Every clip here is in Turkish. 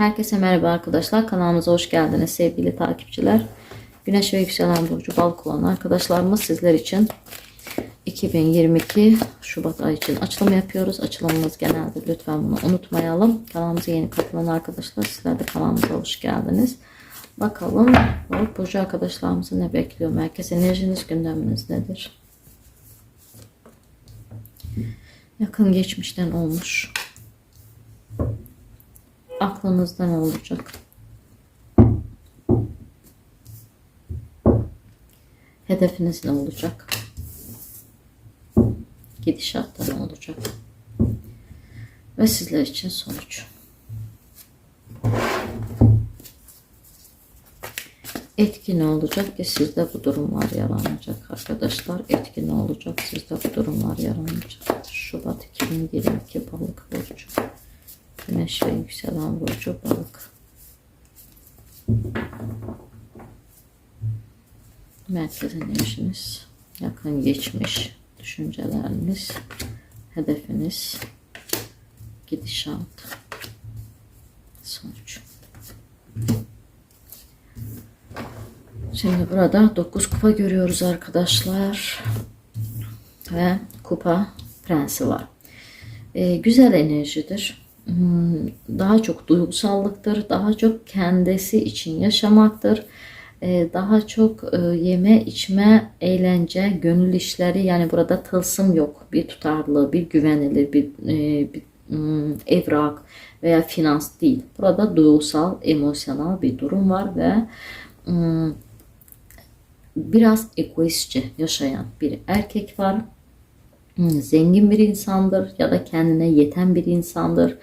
Herkese merhaba arkadaşlar. Kanalımıza hoş geldiniz sevgili takipçiler. Güneş ve yükselen burcu balık olan arkadaşlarımız sizler için 2022 Şubat ayı için açılım yapıyoruz. Açılımımız genelde lütfen bunu unutmayalım. Kanalımıza yeni katılan arkadaşlar sizler de kanalımıza hoş geldiniz. Bakalım burcu arkadaşlarımızı ne bekliyor? Merkez enerjiniz gündeminiz nedir? Yakın geçmişten olmuş aklınızda ne olacak? Hedefiniz ne olacak? Gidişatta ne olacak? Ve sizler için sonuç. Etki ne olacak ki sizde bu durumlar yaranacak arkadaşlar. Etki ne olacak sizde bu durumlar yaranacak. Şubat 2022 balık burcu. Güneş ve yükselen burcu balık. Merkez enerjiniz, yakın geçmiş düşünceleriniz, hedefiniz, gidişat, sonuç. Şimdi burada 9 kupa görüyoruz arkadaşlar. Ve kupa prensi var. Ee, güzel enerjidir. Hmm, daha çok duygusallıktır, daha çok kendisi için yaşamaktır. Ee, daha çok e, yeme, içme, eğlence, gönül işleri yani burada tılsım yok. Bir tutarlı, bir güvenilir, bir, e, bir hmm, evrak veya finans değil. Burada duygusal, emosyonel bir durum var ve hmm, biraz egoistçe yaşayan bir erkek var zengin bir insandır ya da kendine yeten bir insandır.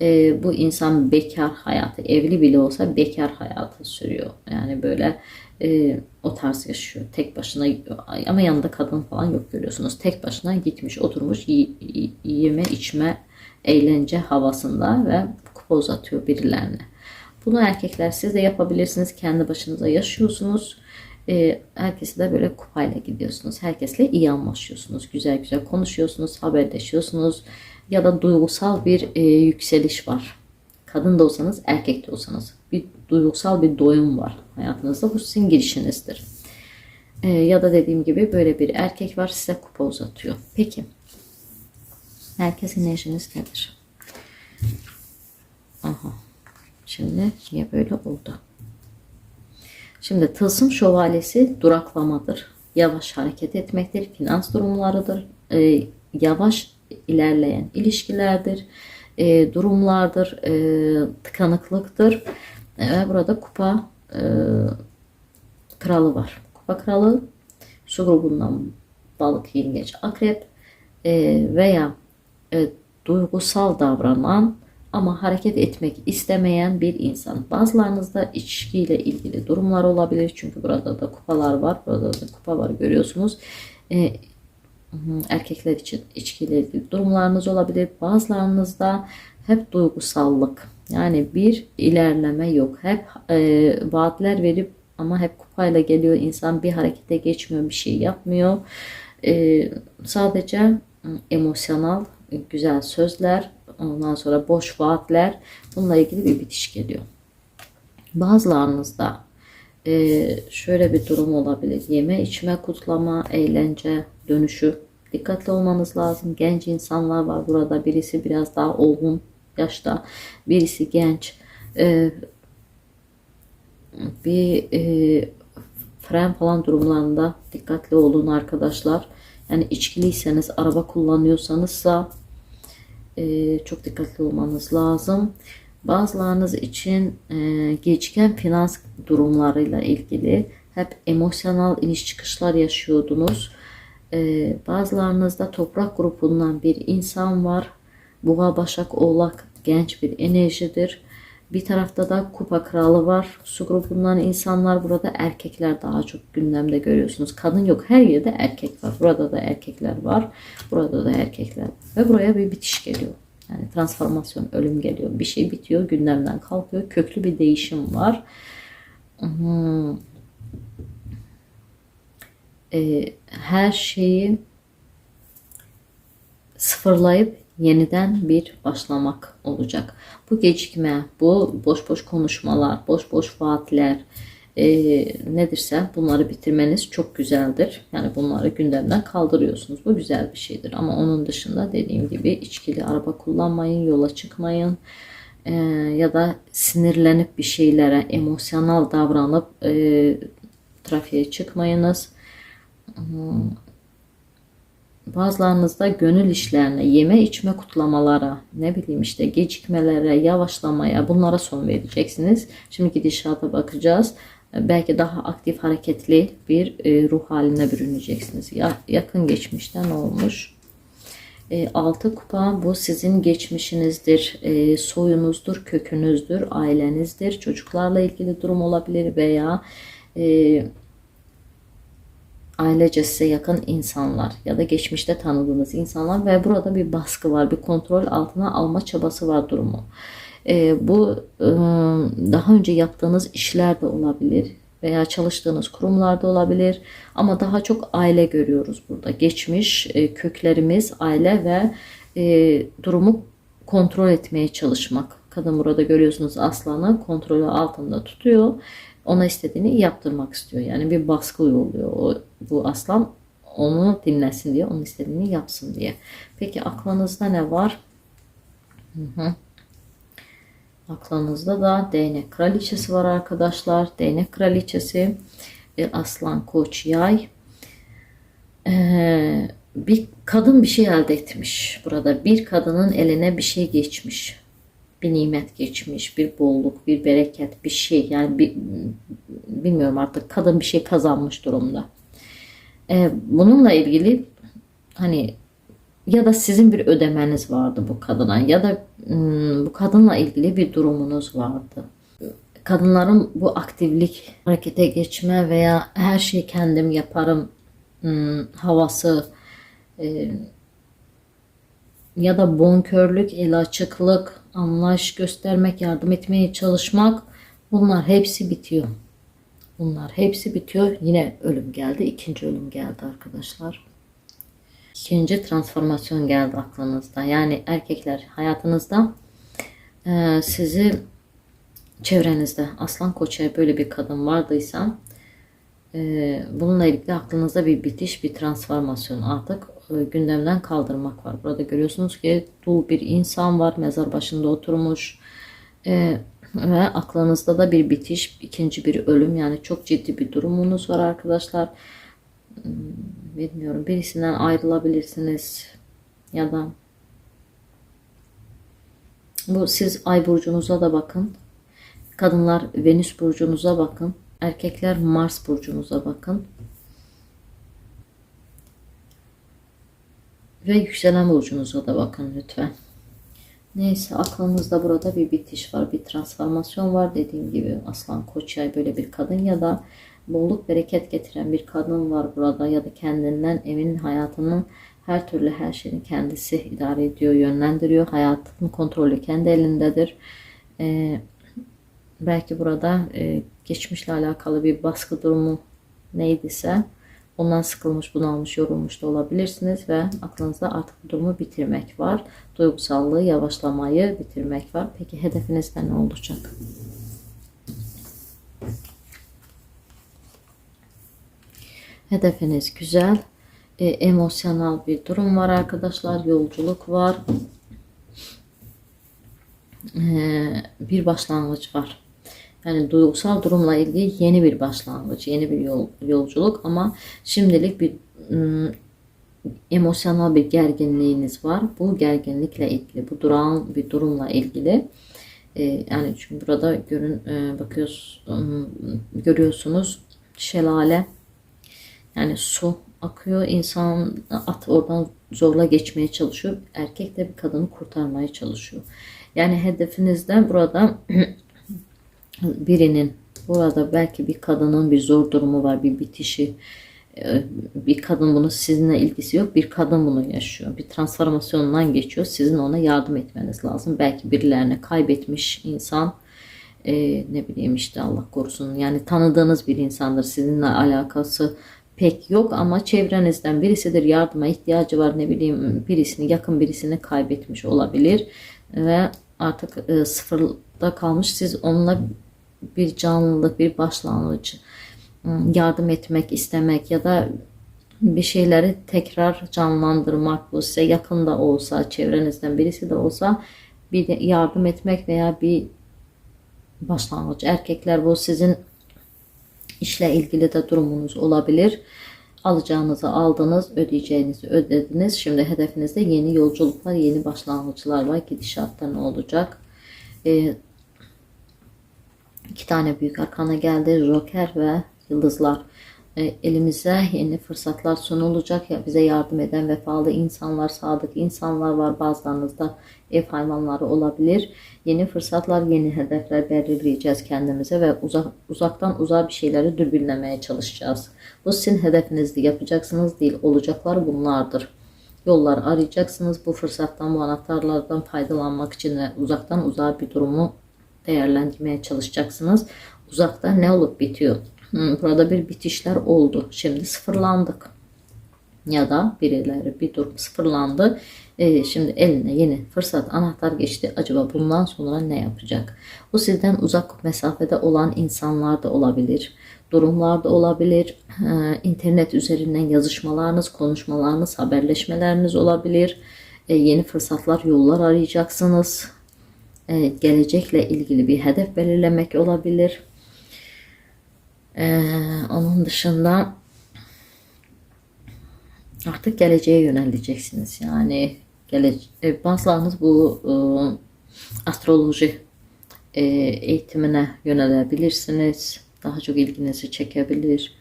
E, bu insan bekar hayatı, evli bile olsa bekar hayatı sürüyor. Yani böyle e, o tarz yaşıyor. Tek başına ama yanında kadın falan yok görüyorsunuz. Tek başına gitmiş, oturmuş yeme, içme, eğlence havasında ve kupa uzatıyor birilerine. Bunu erkekler siz de yapabilirsiniz. Kendi başınıza yaşıyorsunuz e, herkese de böyle kupayla gidiyorsunuz. Herkesle iyi anlaşıyorsunuz. Güzel güzel konuşuyorsunuz, haberleşiyorsunuz. Ya da duygusal bir e, yükseliş var. Kadın da olsanız, erkek de olsanız. Bir duygusal bir doyum var hayatınızda. Bu sizin girişinizdir. E, ya da dediğim gibi böyle bir erkek var size kupa uzatıyor. Peki. Merkez enerjiniz nedir? Aha. Şimdi niye böyle oldu? Şimdi tılsım şövalyesi duraklamadır. Yavaş hareket etmektir. Finans durumlarıdır. E, yavaş ilerleyen ilişkilerdir. E, durumlardır. E, tıkanıklıktır. E, burada kupa e, kralı var. Kupa kralı su grubundan balık, yengeç, akrep e, veya e, duygusal davranan ama hareket etmek istemeyen bir insan. Bazılarınızda içkiyle ilgili durumlar olabilir. Çünkü burada da kupalar var. Burada da kupa var görüyorsunuz. Ee, erkekler için içkiyle ilgili durumlarınız olabilir. Bazılarınızda hep duygusallık. Yani bir ilerleme yok. Hep e, vaatler verip ama hep kupayla geliyor. İnsan bir harekete geçmiyor, bir şey yapmıyor. E, sadece emosyonel güzel sözler, ondan sonra boş vaatler bununla ilgili bir bitiş geliyor. Bazılarınızda e, şöyle bir durum olabilir. Yeme, içme, kutlama, eğlence, dönüşü. Dikkatli olmanız lazım. Genç insanlar var burada. Birisi biraz daha olgun yaşta. Birisi genç. E, bir e, fren falan durumlarında dikkatli olun arkadaşlar. Yani içkiliyseniz, araba kullanıyorsanızsa e, çok dikkatli olmanız lazım. Bazılarınız için e, geçken finans durumlarıyla ilgili hep emosyonel iniş çıkışlar yaşıyordunuz. E, bazılarınızda toprak grubundan bir insan var. Boğa, Başak, Oğlak genç bir enerjidir. Bir tarafta da kupa kralı var. Su grubundan insanlar burada erkekler daha çok gündemde görüyorsunuz. Kadın yok her yerde erkek var. Burada da erkekler var. Burada da erkekler. Ve buraya bir bitiş geliyor. Yani transformasyon, ölüm geliyor. Bir şey bitiyor, gündemden kalkıyor. Köklü bir değişim var. Hmm. Ee, her şeyi sıfırlayıp yeniden bir başlamak olacak. Bu gecikme, bu boş boş konuşmalar, boş boş vaatler e, nedirse bunları bitirmeniz çok güzeldir. Yani bunları gündemden kaldırıyorsunuz. Bu güzel bir şeydir. Ama onun dışında dediğim gibi içkili araba kullanmayın, yola çıkmayın. E, ya da sinirlenip bir şeylere emosyonel davranıp e, trafiğe çıkmayınız. Hmm. Bazılarınızda gönül işlerine, yeme içme kutlamalara, ne bileyim işte gecikmelere, yavaşlamaya bunlara son vereceksiniz. Şimdi gidişata bakacağız. Belki daha aktif hareketli bir e, ruh haline bürüneceksiniz. Ya, yakın geçmişte ne olmuş? E, altı kupa bu sizin geçmişinizdir, e, soyunuzdur, kökünüzdür, ailenizdir, çocuklarla ilgili durum olabilir veya ailece size yakın insanlar ya da geçmişte tanıdığınız insanlar ve burada bir baskı var, bir kontrol altına alma çabası var durumu. E, bu e, daha önce yaptığınız işler de olabilir veya çalıştığınız kurumlarda olabilir ama daha çok aile görüyoruz burada. Geçmiş e, köklerimiz aile ve e, durumu kontrol etmeye çalışmak. Kadın burada görüyorsunuz aslanı kontrolü altında tutuyor ona istediğini yaptırmak istiyor. Yani bir baskı yolluyor. O, bu aslan onu dinlesin diye, onun istediğini yapsın diye. Peki aklınızda ne var? Hı hı. Aklınızda da değnek kraliçesi var arkadaşlar. Değnek kraliçesi, bir aslan, koç, yay. Ee, bir kadın bir şey elde etmiş burada. Bir kadının eline bir şey geçmiş bir nimet geçmiş, bir bolluk, bir bereket, bir şey yani bir, bilmiyorum artık kadın bir şey kazanmış durumda. Ee, bununla ilgili hani ya da sizin bir ödemeniz vardı bu kadına ya da hmm, bu kadınla ilgili bir durumunuz vardı. Kadınların bu aktiflik, harekete geçme veya her şeyi kendim yaparım hmm, havası e, ya da bonkörlük, el açıklık, anlayış göstermek, yardım etmeye çalışmak bunlar hepsi bitiyor. Bunlar hepsi bitiyor. Yine ölüm geldi. İkinci ölüm geldi arkadaşlar. İkinci transformasyon geldi aklınızda. Yani erkekler hayatınızda e, sizi çevrenizde aslan koça böyle bir kadın vardıysa e, bununla ilgili aklınızda bir bitiş, bir transformasyon artık gündemden kaldırmak var. Burada görüyorsunuz ki dul bir insan var. Mezar başında oturmuş. E, ve aklınızda da bir bitiş, ikinci bir ölüm. Yani çok ciddi bir durumunuz var arkadaşlar. Hmm, bilmiyorum. Birisinden ayrılabilirsiniz. Ya da bu siz ay burcunuza da bakın. Kadınlar Venüs burcunuza bakın. Erkekler Mars burcunuza bakın. Ve yükselen burcunuza da bakın lütfen. Neyse aklınızda burada bir bitiş var. Bir transformasyon var. Dediğim gibi aslan koç yay böyle bir kadın ya da bolluk bereket getiren bir kadın var burada ya da kendinden evinin hayatının her türlü her şeyini kendisi idare ediyor, yönlendiriyor. Hayatın kontrolü kendi elindedir. Ee, belki burada e, geçmişle alakalı bir baskı durumu neydiyse Ondan sıkılmış, bunalmış, yorulmuş da olabilirsiniz ve aklınızda artık bu durumu bitirmek var. Duygusallığı, yavaşlamayı bitirmek var. Peki hedefinizde ne olacak? Hedefiniz güzel. E, emosyonel bir durum var arkadaşlar. Yolculuk var. E, bir başlangıç var. Yani duygusal durumla ilgili yeni bir başlangıç, yeni bir yol, yolculuk ama şimdilik bir ım, emosyonel bir gerginliğiniz var. Bu gerginlikle ilgili, bu durağan bir durumla ilgili e, yani çünkü burada görün e, bakıyoruz görüyorsunuz şelale yani su akıyor. İnsan at oradan zorla geçmeye çalışıyor. Erkek de bir kadını kurtarmaya çalışıyor. Yani hedefinizde burada birinin burada belki bir kadının bir zor durumu var, bir bitişi. Ee, bir kadın bunu sizinle ilgisi yok. Bir kadın bunu yaşıyor. Bir transformasyondan geçiyor. Sizin ona yardım etmeniz lazım. Belki birilerine kaybetmiş insan e, ne bileyim işte Allah korusun yani tanıdığınız bir insandır. Sizinle alakası pek yok ama çevrenizden birisidir yardıma ihtiyacı var ne bileyim birisini yakın birisini kaybetmiş olabilir ve artık e, sıfırda kalmış siz onunla bir canlılık bir başlangıç ım, yardım etmek istemek ya da bir şeyleri tekrar canlandırmak bu size yakında olsa çevrenizden birisi de olsa bir yardım etmek veya bir başlangıç erkekler bu sizin işle ilgili de durumunuz olabilir. Alacağınızı aldınız, ödeyeceğinizi ödediniz. Şimdi hedefinizde yeni yolculuklar, yeni başlangıçlar var. Gidişatta ne olacak? Ee, iki tane büyük arkana geldi. Joker ve Yıldızlar. Ee, elimize yeni fırsatlar sunulacak. Ya bize yardım eden vefalı insanlar, sadık insanlar var. Bazılarınızda ev hayvanları olabilir. Yeni fırsatlar, yeni hedefler belirleyeceğiz kendimize ve uzak, uzaktan uzağa bir şeyleri dürbünlemeye çalışacağız. Bu sizin hedefinizdi. Yapacaksınız değil. Olacaklar bunlardır. Yollar arayacaksınız. Bu fırsattan, bu anahtarlardan faydalanmak için de uzaktan uzağa bir durumu değerlendirmeye çalışacaksınız. Uzakta ne olup bitiyor? Hmm, Burada bir bitişler oldu. Şimdi sıfırlandık. Ya da birileri bir durum sıfırlandı. Ee, şimdi eline yeni fırsat anahtar geçti. Acaba bundan sonra ne yapacak? Bu sizden uzak mesafede olan insanlar da olabilir. Durumlar da olabilir. Ee, internet üzerinden yazışmalarınız, konuşmalarınız, haberleşmeleriniz olabilir. Ee, yeni fırsatlar, yollar arayacaksınız. Ee, gelecekle ilgili bir hedef belirlemek olabilir. Ee, onun dışında artık geleceğe yöneleceksiniz. Yani gele, e, bazılarınız bu e, astroloji e, eğitimine yönelebilirsiniz. Daha çok ilginizi çekebilir.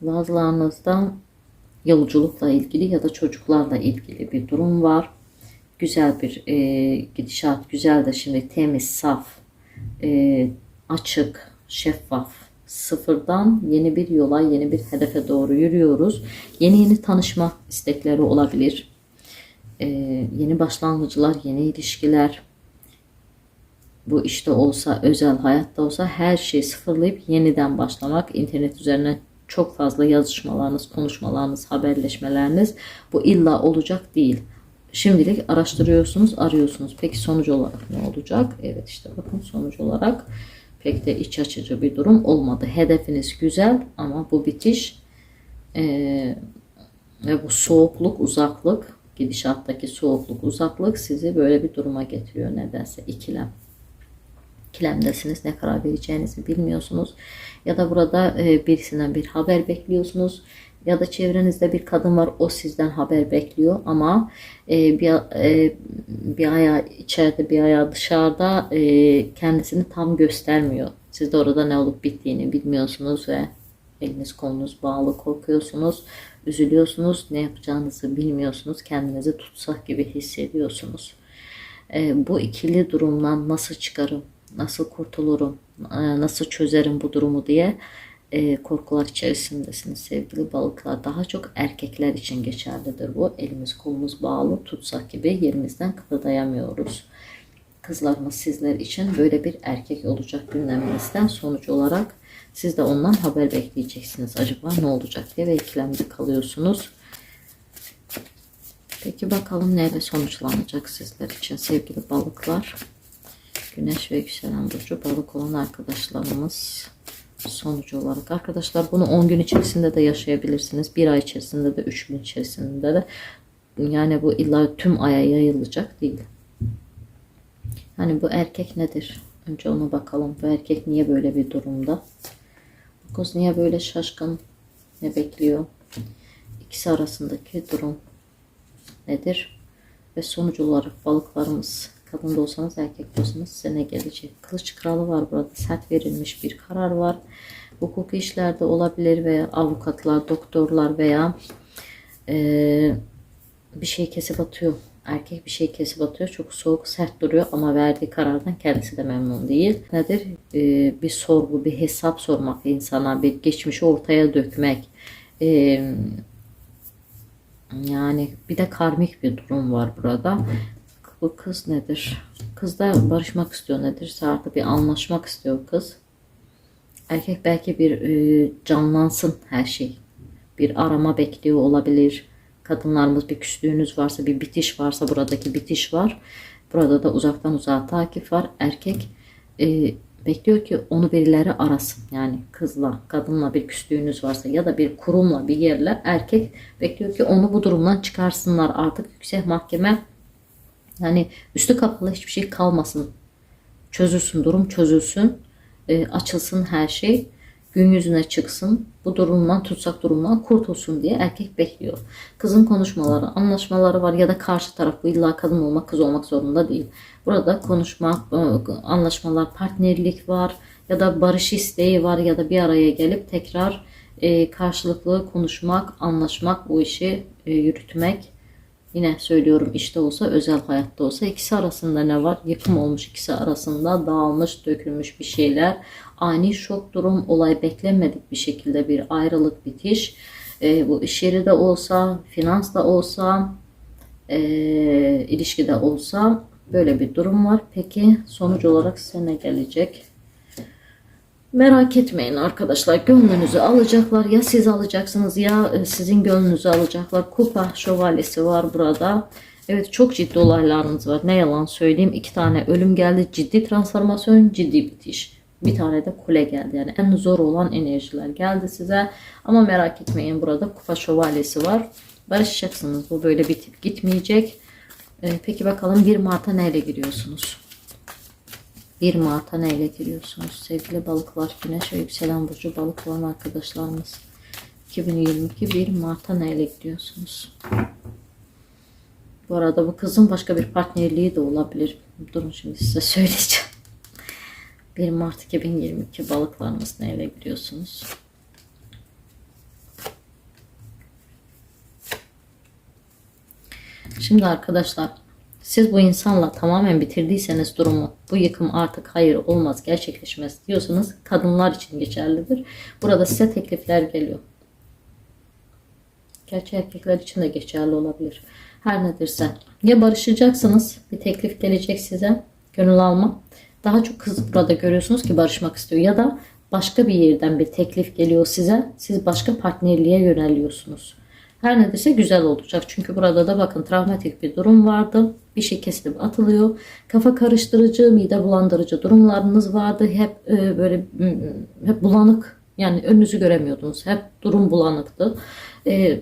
Bazılarınız da yolculukla ilgili ya da çocuklarla ilgili bir durum var. Güzel bir e, gidişat, güzel de şimdi temiz, saf, e, açık, şeffaf, sıfırdan yeni bir yola, yeni bir hedefe doğru yürüyoruz. Yeni yeni tanışma istekleri olabilir. Ee, yeni başlangıçlar, yeni ilişkiler. Bu işte olsa, özel hayatta olsa her şeyi sıfırlayıp yeniden başlamak. İnternet üzerine çok fazla yazışmalarınız, konuşmalarınız, haberleşmeleriniz bu illa olacak değil. Şimdilik araştırıyorsunuz, arıyorsunuz. Peki sonuç olarak ne olacak? Evet işte bakın sonuç olarak pek de iç açıcı bir durum olmadı. Hedefiniz güzel ama bu bitiş eee, ve bu soğukluk, uzaklık, gidişattaki soğukluk, uzaklık sizi böyle bir duruma getiriyor nedense ikilem. İkilemdesiniz, ne karar vereceğinizi bilmiyorsunuz. Ya da burada e, birisinden bir haber bekliyorsunuz. Ya da çevrenizde bir kadın var, o sizden haber bekliyor ama e, bir, e, bir ayağı içeride, bir ayağı dışarıda e, kendisini tam göstermiyor. Siz de orada ne olup bittiğini bilmiyorsunuz ve eliniz kolunuz bağlı korkuyorsunuz, üzülüyorsunuz, ne yapacağınızı bilmiyorsunuz, kendinizi tutsak gibi hissediyorsunuz. E, bu ikili durumdan nasıl çıkarım, nasıl kurtulurum, e, nasıl çözerim bu durumu diye e, korkular içerisindesiniz sevgili balıklar. Daha çok erkekler için geçerlidir bu. Elimiz kolumuz bağlı tutsak gibi yerimizden kıpırdayamıyoruz. Kızlarımız sizler için böyle bir erkek olacak gündeminizden sonuç olarak siz de ondan haber bekleyeceksiniz. Acaba ne olacak diye ve ikilemde kalıyorsunuz. Peki bakalım neyle sonuçlanacak sizler için sevgili balıklar. Güneş ve yükselen burcu balık olan arkadaşlarımız sonucu olarak. Arkadaşlar bunu 10 gün içerisinde de yaşayabilirsiniz. Bir ay içerisinde de 3 gün içerisinde de. Yani bu illa tüm aya yayılacak değil. Hani bu erkek nedir? Önce ona bakalım. Bu erkek niye böyle bir durumda? Bu kız niye böyle şaşkın? Ne bekliyor? İkisi arasındaki durum nedir? Ve sonuç olarak balıklarımız kadın da olsanız erkek de olsanız size ne gelecek? Kılıç kralı var burada. Sert verilmiş bir karar var. Hukuki işlerde olabilir veya avukatlar, doktorlar veya eee, bir şey kesip atıyor. Erkek bir şey kesip atıyor. Çok soğuk, sert duruyor ama verdiği karardan kendisi de memnun değil. Nedir? Eee, bir sorgu, bir hesap sormak insana, bir geçmişi ortaya dökmek. Eee yani bir de karmik bir durum var burada. Bu kız nedir? Kız da barışmak istiyor nedir? Artık bir anlaşmak istiyor kız. Erkek belki bir e, canlansın her şey. bir arama bekliyor olabilir. Kadınlarımız bir küslüğünüz varsa, bir bitiş varsa buradaki bitiş var. Burada da uzaktan uzağa takip var. Erkek e, bekliyor ki onu birileri arasın. Yani kızla, kadınla bir küslüğünüz varsa ya da bir kurumla, bir yerle erkek bekliyor ki onu bu durumdan çıkarsınlar. Artık yüksek mahkeme yani üstü kapalı hiçbir şey kalmasın. Çözülsün, durum çözülsün. E, açılsın her şey. Gün yüzüne çıksın. Bu durumdan, tutsak durumdan kurtulsun diye erkek bekliyor. Kızın konuşmaları, anlaşmaları var ya da karşı taraf bu illa kadın olmak, kız olmak zorunda değil. Burada konuşma, e, anlaşmalar, partnerlik var ya da barış isteği var ya da bir araya gelip tekrar e, karşılıklı konuşmak, anlaşmak, bu işi e, yürütmek. Yine söylüyorum işte olsa özel hayatta olsa ikisi arasında ne var? Yıkım olmuş ikisi arasında dağılmış dökülmüş bir şeyler. Ani şok durum olay beklenmedik bir şekilde bir ayrılık bitiş. Ee, bu iş yeri de olsa finans da olsa e, ilişkide olsa böyle bir durum var. Peki sonuç olarak size ne gelecek? Merak etmeyin arkadaşlar gönlünüzü alacaklar ya siz alacaksınız ya e, sizin gönlünüzü alacaklar. Kupa şövalyesi var burada. Evet çok ciddi olaylarınız var. Ne yalan söyleyeyim. iki tane ölüm geldi. Ciddi transformasyon, ciddi bitiş. Bir tane de kule geldi. Yani en zor olan enerjiler geldi size. Ama merak etmeyin burada kupa şövalyesi var. Barışacaksınız. Bu böyle bitip gitmeyecek. Ee, peki bakalım 1 Mart'a neyle giriyorsunuz? 1 Mart'a neyle giriyorsunuz? Sevgili balıklar, güneş ve yükselen burcu balık arkadaşlarımız. 2022 1 Mart'a neyle gidiyorsunuz? Bu arada bu kızın başka bir partnerliği de olabilir. Durun şimdi size söyleyeceğim. 1 Mart 2022 balıklarımız neyle gidiyorsunuz? Şimdi arkadaşlar siz bu insanla tamamen bitirdiyseniz durumu bu yıkım artık hayır olmaz gerçekleşmez diyorsanız kadınlar için geçerlidir. Burada size teklifler geliyor. Gerçi erkekler için de geçerli olabilir. Her nedirse ya barışacaksınız bir teklif gelecek size gönül alma. Daha çok kız burada görüyorsunuz ki barışmak istiyor ya da başka bir yerden bir teklif geliyor size. Siz başka partnerliğe yöneliyorsunuz. Her nedirse güzel olacak. Çünkü burada da bakın travmatik bir durum vardı. Bir şey kesilip atılıyor. Kafa karıştırıcı, mide bulandırıcı durumlarınız vardı. Hep e, böyle hep bulanık. Yani önünüzü göremiyordunuz. Hep durum bulanıktı. E,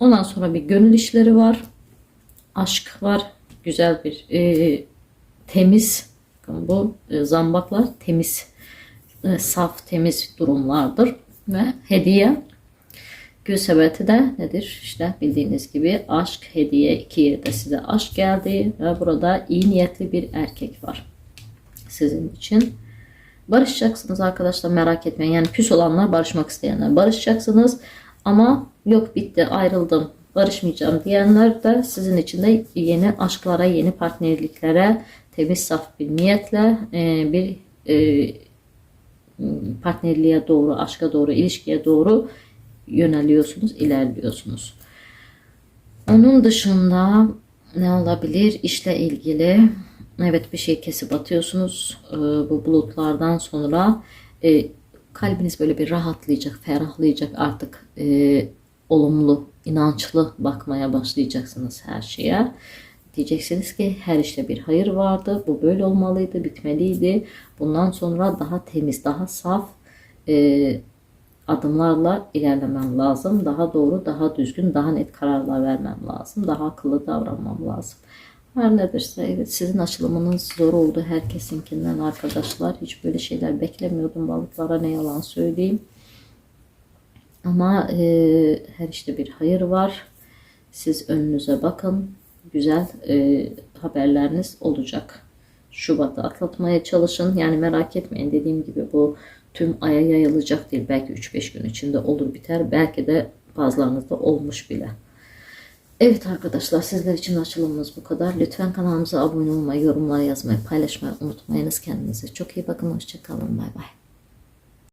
ondan sonra bir gönül işleri var. Aşk var. Güzel bir e, temiz bakın bu e, zambaklar temiz e, saf temiz durumlardır ve hediye Gül sepeti de nedir? İşte bildiğiniz gibi aşk, hediye, iki yerde size aşk geldi ve burada iyi niyetli bir erkek var sizin için. Barışacaksınız arkadaşlar merak etmeyin. Yani küs olanlar barışmak isteyenler barışacaksınız. Ama yok bitti ayrıldım barışmayacağım diyenler de sizin için de yeni aşklara, yeni partnerliklere temiz saf bir niyetle e, bir e, partnerliğe doğru, aşka doğru, ilişkiye doğru yöneliyorsunuz, ilerliyorsunuz. Onun dışında ne olabilir? İşle ilgili evet bir şey kesip atıyorsunuz. Ee, bu bulutlardan sonra e, kalbiniz böyle bir rahatlayacak, ferahlayacak artık e, olumlu, inançlı bakmaya başlayacaksınız her şeye. Diyeceksiniz ki her işte bir hayır vardı. Bu böyle olmalıydı, bitmeliydi. Bundan sonra daha temiz, daha saf, e, adımlarla ilerlemem lazım. Daha doğru, daha düzgün, daha net kararlar vermem lazım. Daha akıllı davranmam lazım. Her nedirse evet sizin açılımınız zor oldu herkesinkinden arkadaşlar. Hiç böyle şeyler beklemiyordum balıklara ne yalan söyleyeyim. Ama e, her işte bir hayır var. Siz önünüze bakın. Güzel e, haberleriniz olacak. Şubat'ı atlatmaya çalışın. Yani merak etmeyin dediğim gibi bu tüm aya yayılacak değil. Belki 3-5 gün içinde olur biter. Belki de bazılarınızda olmuş bile. Evet arkadaşlar sizler için açılımımız bu kadar. Lütfen kanalımıza abone olmayı, yorumlar yazmayı, paylaşmayı unutmayınız. Kendinize çok iyi bakın. Hoşçakalın. Bay bay.